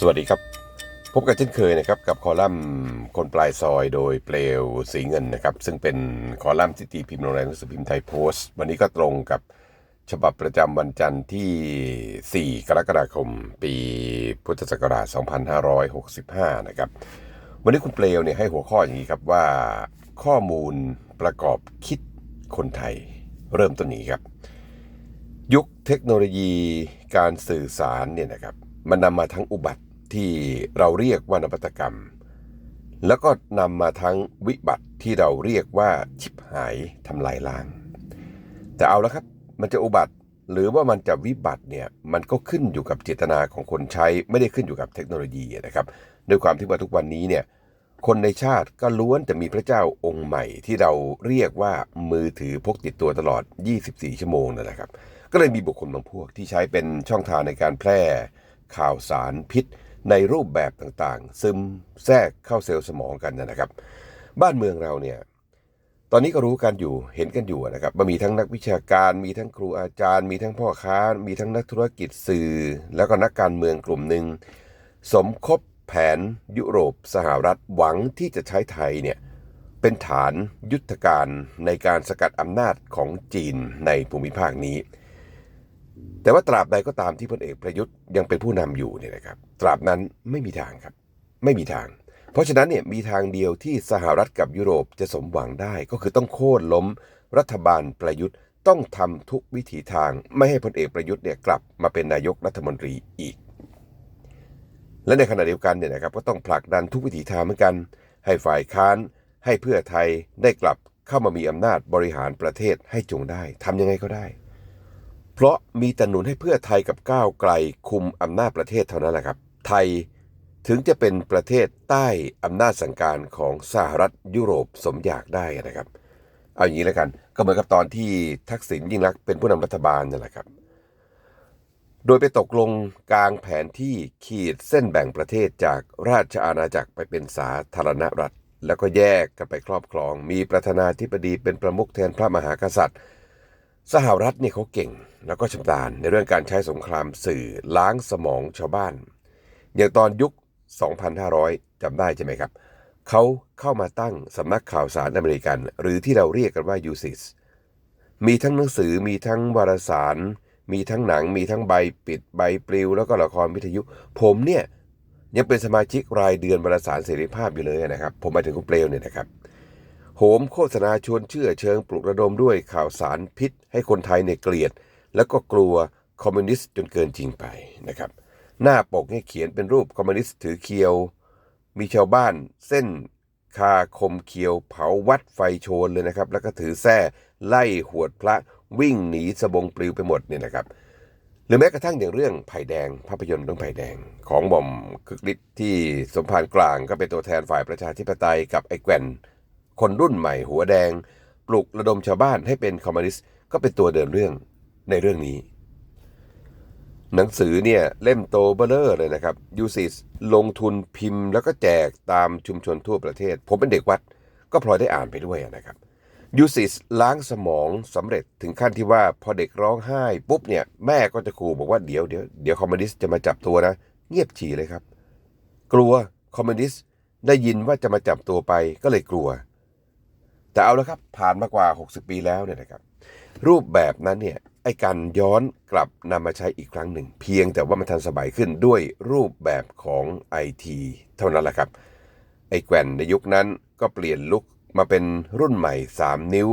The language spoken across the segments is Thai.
สวัสดีครับ พบกันเช่นเคยนะครับกับคอลัมน์คนปลายซอยโดยเปลวสีเงินนะครับ ซึ่งเป็นคอลัมน์ที่ตีพิมพ์โรงแรมหนังสือพิมพ์ไทยโพสต์ วันนี้ก็ตรงกับฉบับประจำวันจันทร์ที่ 4 กรกฎาคม ปีพุทธศักราช 2565 นะครับ วันนี้คุณเปลวเนี่ยให้หัวข้ออย่างนี้ครับว่าข้อมูลประกอบคิดคนไทย เริ่มต้นนี้ครับ ยุคเทคโนโลยีการสื่อสารเนี่ยนะครับ มันนำมาทั้งอุบัติที่เราเรียกว่านวัตกรรม แล้วก็นำมาทั้งวิบัติที่เราเรียกว่าชิบหายทำลายล้าง แต่เอาละครับมันจะอุบัติหรือว่ามันจะวิบัติเนี่ยมันก็ขึ้นอยู่กับเจตนาของคนใช้ไม่ได้ขึ้นอยู่กับเทคโนโลยีนะครับด้วยความที่ว่าทุกวันนี้เนี่ยคนในชาติก็ล้วนจะมีพระเจ้าองค์ใหม่ที่เราเรียกว่ามือถือพกติดตัวตลอด 24 ชั่วโมงนั่นแหละครับ ก็เลยมีบุคคลบางพวกที่ใช้เป็นช่องทางในการแพร่ ข่าวสารพิษในรูปแบบต่างๆ ซึมแทรกเข้าเซลล์สมองกันนะครับ บ้านเมืองเราเนี่ยตอนนี้ก็รู้กันอยู่เห็นกันอยู่นะครับมีทั้งนักวิชาการ มีทั้งครูอาจารย์ มีทั้งพ่อค้า มีทั้งนักธุรกิจสื่อ แล้วก็นักการเมืองกลุ่มหนึ่งสมคบแผนยุโรปสหรัฐหวังที่จะใช้ไทยเนี่ยเป็นฐานยุทธการในการสกัดอำนาจของจีนในภูมิภาคนี้ แต่ว่าตราบใดก็ตามที่พลเอกประยุทธ์ยังเป็นผู้นำอยู่เนี่ยนะครับ ตราบนั้นไม่มีทางครับ ไม่มีทาง เพราะฉะนั้นเนี่ยมีทางเดียวที่สหรัฐกับยุโรปจะสมหวังได้ก็คือต้องโค่นล้ม รัฐบาลประยุทธ์ต้องทำทุกวิถีทาง ไม่ให้พลเอกประยุทธ์เนี่ยกลับมาเป็นนายกรัฐมนตรีอีก และในขณะเดียวกันเนี่ยนะครับก็ต้องผลักดันทุกวิถีทางเหมือนกัน ให้ฝ่ายค้าน ให้เพื่อไทยได้กลับเข้ามามีอำนาจบริหารประเทศให้จงได้ทำยังไงก็ได้ เพราะมีแต่หนุนให้เพื่อไทยกับก้าวไกลคุมอำนาจประเทศเท่านั้นแหละครับ ไทยถึงจะเป็นประเทศใต้อำนาจสั่งการของสหรัฐยุโรปสมอยากได้นะครับ เอาอย่างนี้แล้วกัน ก็เหมือนกับตอนที่ทักษิณยิ่งรักษณ์เป็นผู้นำรัฐบาลนั่นแหละครับ โดยไปตกลงกลางแผนที่ขีดเส้นแบ่งประเทศจากราชอาณาจักรไปเป็นสาธารณรัฐ แล้วก็แยกกันไปครอบครอง มีประธานาธิบดีเป็นประมุขแทนพระมหากษัตริย์ สหรัฐเนี่ยเขาเก่งแล้วก็ชำนาญในเรื่องการใช้สงครามสื่อล้างสมองชาวบ้าน อย่างตอนยุค 2,500จำได้ใช่ไหมครับ เขาเข้ามาตั้งสำนักข่าวสารอเมริกัน หรือที่เราเรียกกันว่า USIS มีทั้งหนังสือมีทั้งวารสาร มีทั้งหนัง มีทั้งใบปิดใบปลิว แล้วก็ละครวิทยุ ผมเนี่ยยังเป็นสมาชิกรายเดือนวารสารเสรีภาพอยู่เลยนะครับ ผมหมายถึงคุณเปลวเนี่ยนะครับ โหมโฆษณาชวนเชื่อเชิงปลุกระดมด้วยข่าวสารพิษ ให้คนไทยเนี่ยเกลียด แล้วก็กลัวคอมมิวนิสต์จนเกินจริงไปนะครับ หน้าปกเนี่ยเขียนเป็นรูปคอมมิวนิสต์ถือเคียว มีชาวบ้านเส้นคาคมเคียวเผาวัดไฟโชนเลยนะครับ แล้วก็ถือแส้ไล่หวดพระวิ่งหนีสบงปลิวไปหมดเนี่ยนะครับ หรือแม้กระทั่งอย่างเรื่องไผ่แดง ภาพยนตร์เรื่องไผ่แดง ของหม่อมคึกฤทธิ์ที่สมภารกลางก็เป็นตัวแทนฝ่ายประชาธิปไตยกับไอ้แกว่น คนรุ่นใหม่หัวแดง ปลุกระดมชาวบ้านให้เป็นคอมมิวนิสต์ก็เป็นตัวเดินเรื่องในเรื่องนี้ หนังสือเนี่ยเล่มโตเบลเลอร์เลยนะครับยูซิสลงทุนพิมพ์ แล้วก็แจกตามชุมชนทั่วประเทศ ผมเป็นเด็กวัด ก็พลอยได้อ่านไปด้วยนะครับยูซิสล้างสมองสำเร็จถึงขั้นที่ว่าพอเด็กร้องไห้ปุ๊บเนี่ยแม่ก็จะขู่บอกว่าเดี๋ยวเดี๋ยวเดี๋ยวคอมมิวนิสต์จะมาจับตัวนะ เงียบฉี่เลยครับ กลัวคอมมิวนิสต์ได้ยินว่าจะมาจับตัวไปก็เลยกลัว แต่เอาล้วครับผ่านมากว่า 60 ปีแล้วเนี่ยนะครับ รูปแบบนั้นเนี่ยไอ้การย้อนกลับนำมาใช้อีกครั้งหนึ่ง เพียงแต่ว่ามันทันสมัยขึ้นด้วยรูปแบบของไอทีเท่านั้นแหละครับ ไอ้แกว่นในยุคนั้นก็เปลี่ยนลุกมาเป็นรุ่นใหม่ 3 นิ้ว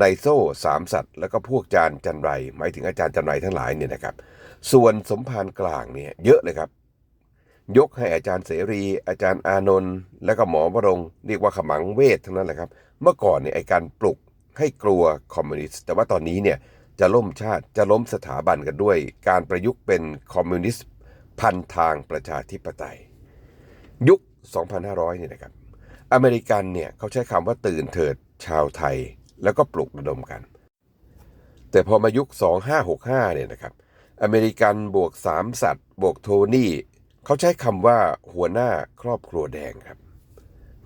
ในโซ่สามสัตว์ แล้วก็พวกจานจันไร หมายถึงอาจารย์จันไรทั้งหลายเนี่ยนะครับ ส่วนสมภารกลางเนี่ยเยอะเลยครับ ยกให้อาจารย์เสรี อาจารย์อานนท์และก็หมอวรงเรียกว่าขมังเวททั้งนั้นแหละครับ เมื่อก่อนเนี่ยไอการปลุกให้กลัวคอมมิวนิสต์แต่ว่าตอนนี้เนี่ยจะล่มชาติจะล้มสถาบันกันด้วย การประยุกต์เป็นคอมมิวนิสต์พันทางประชาธิปไตย ยุค 2500เนี่ยนะครับ อเมริกันเนี่ยเขาใช้คำว่าตื่นเถิดชาวไทย แล้วก็ปลุกระดมกัน แต่พอมายุค 2565เนี่ยนะครับ อเมริกันบวกสามสัตว์ บวกโทนี่ เขาใช้คำว่าหัวหน้าครอบครัวแดงครับ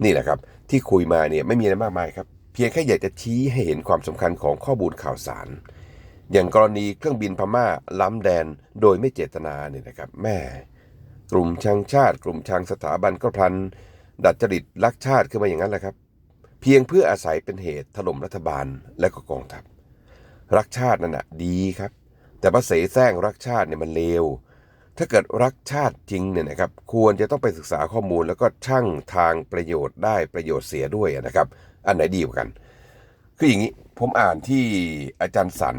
นี่แหละครับ ที่คุยมาเนี่ยไม่มีอะไรมากมายครับ เพียงแค่อยากจะชี้ให้เห็นความสำคัญของข้อมูลข่าวสาร อย่างกรณีเครื่องบินพม่าล้ำแดนโดยไม่เจตนาเนี่ยนะครับ แม่กลุ่มชังชาติ กลุ่มชังสถาบันก็พลัน ดัดจริตรักชาติขึ้นมาอย่างนั้นแหละครับ เพียงเพื่ออาศัยเป็นเหตุถล่มรัฐบาลและก็กองทัพรักชาตินั่นนะดีครับ แต่พระเสแสร้งรักชาติเนี่ยมันเลว ถ้าเกิดรักชาติจริงเนี่ยนะครับควรจะต้องไปศึกษาข้อมูล แล้วก็ช่างทางประโยชน์ได้ประโยชน์เสียด้วยนะครับ อันไหนดีกว่ากัน คืออย่างนี้ผมอ่านที่อาจารย์สัน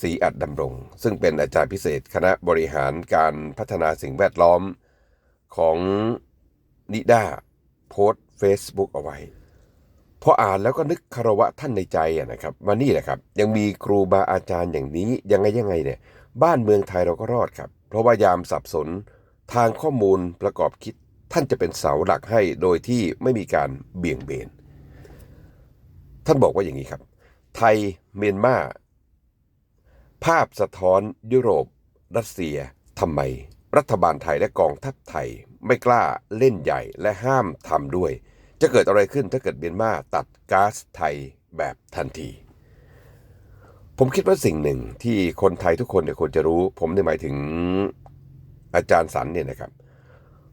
ศรีอัดดำรง ซึ่งเป็นอาจารย์พิเศษ คณะบริหารการพัฒนาสิ่งแวดล้อมของนิด้าโพสต์ Facebook เอาไว้พออ่านแล้วก็นึกคารวะท่านในใจนะครับว่านี่แหละครับ ยังมีครูบาอาจารย์อย่างนี้ยังไงยังไงเนี่ย บ้านเมืองไทยเราก็รอดครับ เพราะว่ายามสับสนทางข้อมูลประกอบคิด ท่านจะเป็นเสาหลักให้โดยที่ไม่มีการเบี่ยงเบน ท่านบอกว่าอย่างนี้ครับ ไทยเมียนมาภาพสะท้อนยุโรป รัสเซียทำไม รัฐบาลไทยและกองทัพไทยไม่กล้าเล่นใหญ่และห้ามทำด้วย จะเกิดอะไรขึ้นถ้าเกิดเมียนมาตัดก๊าซไทยแบบทันที ผมคิดว่าสิ่งหนึ่งที่คนไทยทุกคนเนี่ยควรจะรู้ ผมในหมายถึงอาจารย์สันเนี่ยนะครับ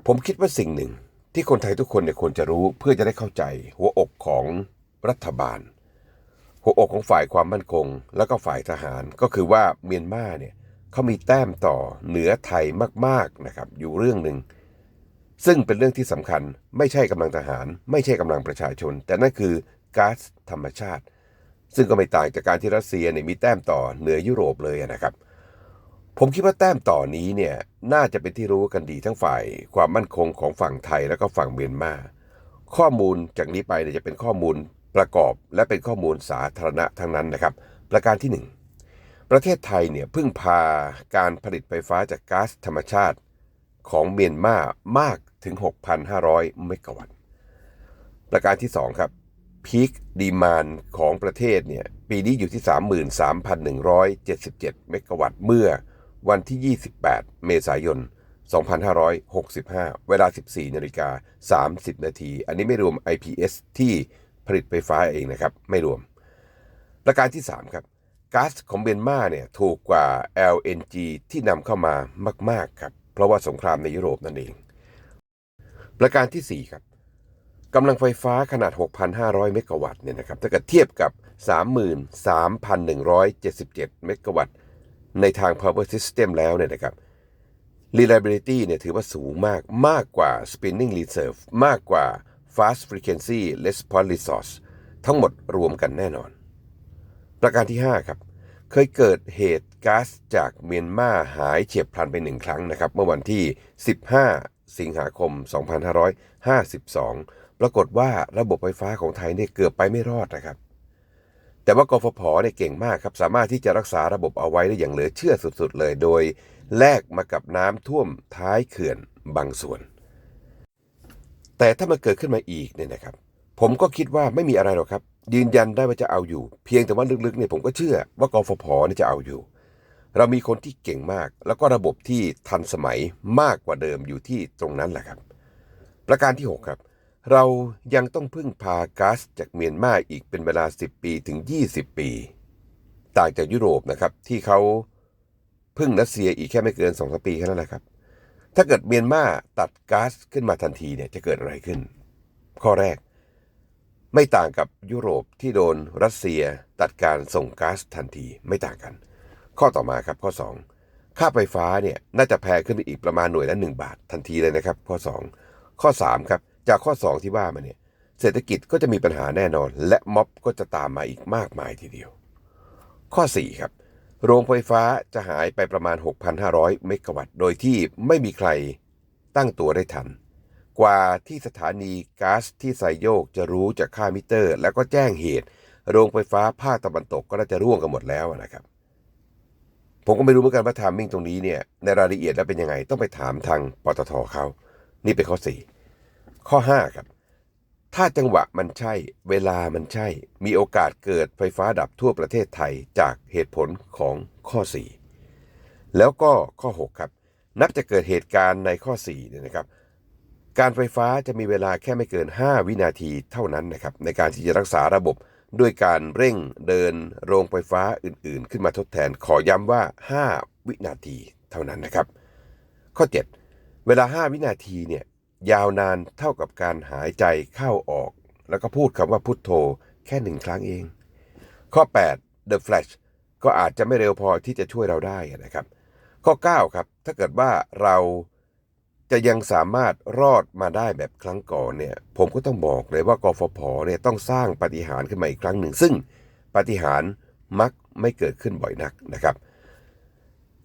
ผมคิดว่าสิ่งหนึ่งที่คนไทยทุกคนเนี่ยควรจะรู้เพื่อจะได้เข้าใจ หัวอกของรัฐบาล หัวอกของฝ่ายความมั่นคง แล้วก็ฝ่ายทหารก็คือว่าเมียนมาเนี่ยเขามีแต้มต่อเหนือไทยมากๆนะครับ อยู่เรื่องหนึ่งซึ่งเป็นเรื่องที่สำคัญไม่ใช่กำลังทหาร ไม่ใช่กำลังประชาชน แต่นั่นคือก๊าซธรรมชาติ ซึ่งก็ไม่ต่างจากการที่รัสเซียเนี่ยมีแต้มต่อเหนือยุโรปเลยนะครับ ผมคิดว่าแต้มต่อนี้เนี่ยน่าจะเป็นที่รู้กันดีทั้งฝ่าย ความมั่นคงของฝั่งไทยแล้วก็ฝั่งเมียนมา ข้อมูลจากนี้ไปเนี่ยจะเป็นข้อมูลประกอบและเป็นข้อมูลสาธารณะทั้งนั้นนะครับ ประการที่หนึ่งประเทศไทยเนี่ยพึ่งพาการผลิตไฟฟ้าจากก๊าซธรรมชาติของเมียนมามากถึง 6,500 เมกะวัตต์ ประการที่ 2 ครับ พีคดีมานของประเทศเนี่ยปีนี้อยู่ที่ 33,177 เมกะวัตต์เมื่อวันที่ 28 เมษายน 2565 เวลา 14นาฬิกา30 นาที อันนี้ไม่รวม IPS ที่ผลิตไฟฟ้าเองนะครับ ไม่รวม ประการที่ 3 ครับก๊าซของเมียนมาเนี่ยถูกกว่า LNG ที่นำเข้ามามาก ๆ ครับ เพราะว่าสงครามในยุโรปนั่นเอง ประการที่ 4 ครับ กำลังไฟฟ้าขนาด 6,500 เมกะวัตต์เนี่ยนะครับถ้าเกิดเทียบกับ 33,177 เมกะวัตต์ในทาง power system แล้วเนี่ยนะครับ reliability เนี่ยถือว่าสูงมากมากกว่า spinning reserve มากกว่า fast frequency response resource ทั้งหมดรวมกันแน่นอน ประการที่ 5 ครับ เคยเกิดเหตุก๊าซจากเมียนมาหายเฉียบพลันไปหนึ่งครั้งนะครับ เมื่อวันที่ 15 สิงหาคม 2552 ปรากฏว่าระบบไฟฟ้าของไทยเนี่ยเกือบไปไม่รอดนะครับ แต่ว่ากฟผเนี่ยเก่งมากครับ สามารถที่จะรักษาระบบเอาไว้ได้อย่างเหลือเชื่อสุดๆเลย โดยแลกมากับน้ำท่วมท้ายเขื่อนบางส่วน แต่ถ้ามันเกิดขึ้นมาอีกเนี่ยนะครับ ผมก็คิดว่าไม่มีอะไรหรอกครับ ยืนยันได้ว่าจะเอาอยู่ เพียงแต่ว่าลึกๆเนี่ยผมก็เชื่อว่ากฟผเนี่ยจะเอาอยู่ เรามีคนที่เก่งมาก แล้วก็ระบบที่ทันสมัยมากกว่าเดิมอยู่ที่ตรงนั้นแหละครับ ประการที่ 6 ครับ เรายังต้องพึ่งพาก๊าซจากเมียนมาอีกเป็นเวลา 10 ปีถึง 20 ปี ต่างจากยุโรปนะครับที่เขาพึ่งรัสเซียอีกแค่ไม่เกิน2อสปีแค่นั้นแหละครับ ถ้าเกิดเมียนมาตัดก๊าซขึ้นมาทันทีเนี่ยจะเกิดอะไรขึ้น ข้อแรก ไม่ต่างกับยุโรปที่โดนรัสเซียตัดการส่งก๊าซทันทีไม่ต่างกัน ข้อต่อมาครับข้อ 2 ค่าไฟฟ้าเนี่ยน่าจะแพงขึ้นไปอีกประมาณหน่วยละ1บาททันทีเลยนะครับ ข้อ 2 ข้อ3ครับ จากข้อ 2 ที่ว่ามาเนี่ยเศรษฐกิจก็จะมีปัญหาแน่นอน และม็อบก็จะตามมาอีกมากมายทีเดียว ข้อ 4 ครับ โรงไฟฟ้าจะหายไปประมาณ 6,500 เมกะวัตต์ โดยที่ไม่มีใครตั้งตัวได้ทัน กว่าที่สถานีก๊าซที่ไซโยกจะรู้จากค่ามิเตอร์ แล้วก็แจ้งเหตุ โรงไฟฟ้าภาคตะวันตกก็น่าจะร่วงกันหมดแล้วนะครับ ผมก็ไม่รู้เหมือนกันว่าทามมิ่งตรงนี้เนี่ยในรายละเอียดแล้วเป็นยังไงต้องไปถามทางปตทเขานี่เป็นข้อ4 ข้อ 5 ครับ ถ้าจังหวะมันใช่ เวลามันใช่ มีโอกาสเกิดไฟฟ้าดับทั่วประเทศไทยจากเหตุผลของข้อ 4 แล้วก็ข้อ 6 ครับ นับจะเกิดเหตุการณ์ในข้อ4เนี่ยนะครับ การไฟฟ้าจะมีเวลาแค่ไม่เกิน 5 วินาทีเท่านั้นนะครับ ในการที่จะรักษาระบบด้วยการเร่งเดินโรงไฟฟ้าอื่นๆ ขึ้นมาทดแทนขอย้ำว่า 5 วินาทีเท่านั้นนะครับ ข้อ 7 เวลา 5 วินาทีเนี่ย ยาวนานเท่ากับการหายใจเข้าออก แล้วก็พูดคำว่าพุทโธแค่หนึ่งครั้งเอง ข้อ 8 The Flash ก็อาจจะไม่เร็วพอที่จะช่วยเราได้นะครับ ข้อ 9 ครับ ถ้าเกิดว่าเราจะยังสามารถรอดมาได้แบบครั้งก่อนเนี่ยผมก็ต้องบอกเลยว่ากฟผเนี่ยต้องสร้างปฏิหารขึ้นมาอีกครั้งหนึ่ง ซึ่งปฏิหารมักไม่เกิดขึ้นบ่อยนักนะครับ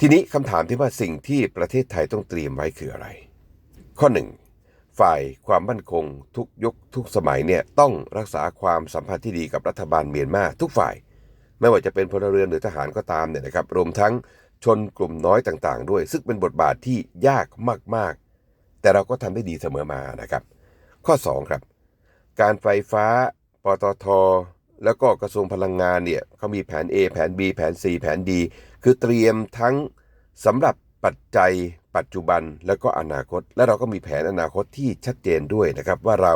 ทีนี้คำถามที่ว่าสิ่งที่ประเทศไทยต้องเตรียมไว้คืออะไร ข้อ1 ฝ่ายความมั่นคงทุกยุคทุกสมัยเนี่ยต้องรักษาความสัมพันธ์ที่ดีกับรัฐบาลเมียนมาทุกฝ่าย ไม่ว่าจะเป็นพลเรือนหรือทหารก็ตามเนี่ยนะครับรวมทั้งชนกลุ่มน้อยต่างๆ ด้วย ซึ่งเป็นบทบาทที่ยากมากๆ แต่เราก็ทำได้ดีเสมอมานะครับ ข้อ 2 ครับ การไฟฟ้าปตทแล้วก็กระทรวงพลังงานเนี่ยเขามีแผน A แผน B แผน C แผน D คือเตรียมทั้งสำหรับปัจจัย ปัจจุบันแล้วก็อนาคต และเราก็มีแผนอนาคตที่ชัดเจนด้วยนะครับ ว่าเรา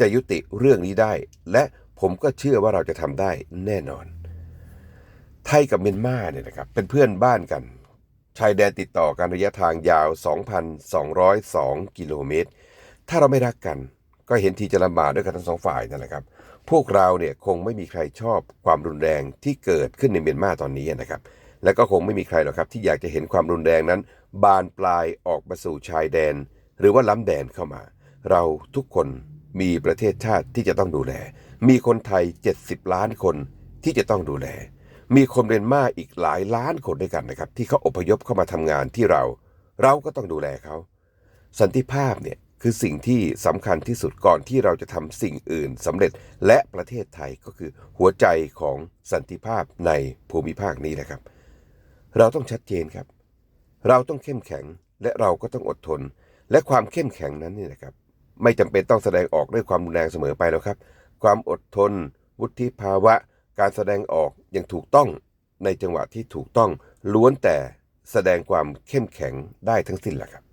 จะยุติเรื่องนี้ได้ และผมก็เชื่อว่าเราจะทำได้แน่นอน ไทยกับเมียนมาเนี่ยนะครับเป็นเพื่อนบ้านกัน ชายแดนติดต่อกันระยะทางยาว 2,202 กิโลเมตร ถ้าเราไม่รักกัน ก็เห็นทีจะลำบากด้วยกันทั้งสองฝ่ายนั่นแหละครับ พวกเราเนี่ยคงไม่มีใครชอบความรุนแรงที่เกิดขึ้นในเมียนมาตอนนี้นะครับ และก็คงไม่มีใครหรอกครับที่อยากจะเห็นความรุนแรงนั้น บานปลายออกมาสู่ชายแดน หรือว่าล้ำแดนเข้ามา เราทุกคนมีประเทศชาติที่จะต้องดูแล มีคนไทย 70 ล้านคนที่จะต้องดูแล มีคนเมียนมาอีกหลายล้านคนด้วยกันนะครับ ที่เขาอพยพเข้ามาทำงานที่เรา เราก็ต้องดูแลเขาสันติภาพเนี่ยคือสิ่งที่สำคัญที่สุดก่อนที่เราจะทำสิ่งอื่นสำเร็จและประเทศไทยก็คือหัวใจของสันติภาพในภูมิภาคนี้นะครับ เราต้องชัดเจนครับ เราต้องเข้มแข็งและเราก็ต้องอดทน และความเข้มแข็งนั้นนี่นะครับ ไม่จำเป็นต้องแสดงออกด้วยความรุนแรงเสมอไปแล้วครับ ความอดทน วุฒิภาวะ การแสดงออกอย่างถูกต้องในจังหวะที่ถูกต้องล้วนแต่แสดงความเข้มแข็งได้ทั้งสิ้นแหละครับ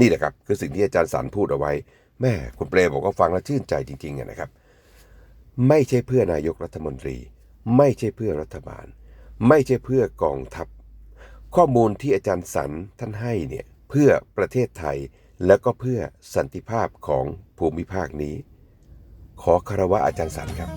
นี่แหละครับ คือสิ่งที่อาจารย์สันพูดเอาไว้ แม่คุณเปรมบอกว่าฟังแล้วชื่นใจจริงๆนะครับ ไม่ใช่เพื่อนายกรัฐมนตรี ไม่ใช่เพื่อรัฐบาล ไม่ใช่เพื่อกองทัพ ข้อมูลที่อาจารย์สันท่านให้เนี่ยเพื่อประเทศไทยแล้วก็เพื่อสันติภาพของภูมิภาคนี้ ขอคารวะอาจารย์สันครับ